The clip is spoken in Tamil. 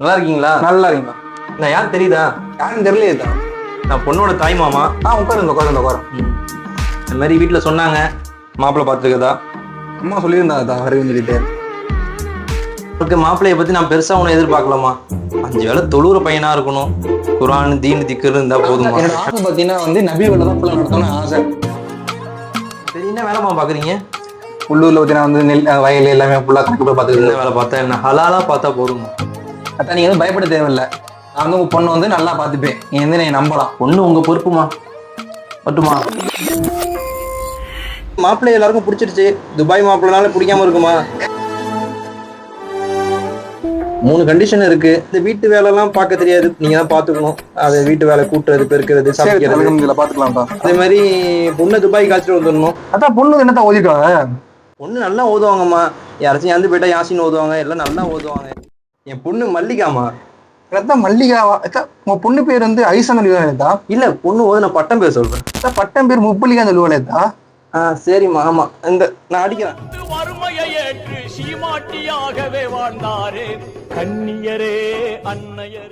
நல்லா இருக்கீங்களா நல்லா இருக்கீங்களா நான் யார் தெரியுதா? யாரும் தெரியலையே நான் பொண்ணோட தாய் மாமா. ஆ உட்காருங்க உட்காருங்க உட்காரும். இந்த மாதிரி வீட்டில் சொன்னாங்க. மாப்பிள்ளை பார்த்துருக்கதா அம்மா சொல்லியிருந்தாங்க தான் வருவேன்னு சொல்லிட்டு. உங்களுக்கு மாப்பிள்ளைய பற்றி நான் பெருசாக ஒன்றும் எதிர்பார்க்கலாமா அஞ்சு வேளை தொழுற பையனாக இருக்கணும். குரான் தீன் திக்கர் இருந்தால் போதுமா என்னோட ஆசை பார்த்தீங்கன்னா வந்து நபி வேலை தான் ஃபுல்லாக நடத்தணும்னு ஆசை. சரி என்ன வேலைமா பார்க்குறீங்க உள்ளூர்ல பார்த்தீங்கன்னா வந்து நெல் வயல் எல்லாமே ஃபுல்லாக கணக்கு பார்த்துக்கிறது. வேலை பார்த்தா என்ன? ஹலாலாக பார்த்தா போதுமா அதான் நீங்க வந்து பயப்பட தேவையில்லை. நான் வந்து உங்க பொண்ணை வந்து நல்லா பார்த்துப்பேன். நீங்க வந்து நீங்க நம்பலாம். பொண்ணு உங்கள் பொறுப்புமா? மட்டுமா? மாப்பிள்ளை எல்லாருக்கும் பிடிச்சிருச்சு. துபாய் மாப்பிள்ளைனால பிடிக்காம இருக்குமா? மூணு கண்டிஷன் இருக்கு. இந்த வீட்டு வேலைலாம் பார்க்க தெரியாது. நீங்க தான் பாத்துக்கணும் அது வீட்டு வேலை கூட்டுறது பெருக்கிறது சமைக்கிறது. இதில் பார்த்துக்கலாம்ப்பா அதே மாதிரி பொண்ணு துபாய் காய்ச்சிட்டு வந்துடணும். அதான் பொண்ணு என்னத்தான் ஓதிருக்காங்க பொண்ணு நல்லா ஓதுவாங்கம்மா. யாராச்சும் இறந்து போயிட்டா யாசின் ஓதுவாங்க. எல்லாம் நல்லா ஓதுவாங்க. என் பொண்ணு மல்லிகாமா? அதான் மல்லிகாவா? உங்க பொண்ணு பேர் வந்து ஐசன் சொல்லுவாங்க இல்ல பொண்ணு ஓது நான் பட்டம் பேர் சொல்றேன். பட்டம் பேர் முப்பலிகான்னு சொல்லுவாங்க ஆ சரிம்மா ஆமா. இந்த நான் அடிக்கிறேன். வறுமையை ஏற்று சீமாட்டியாகவே வாழ்ந்தாரே கண்ணியரே அன்னையரே.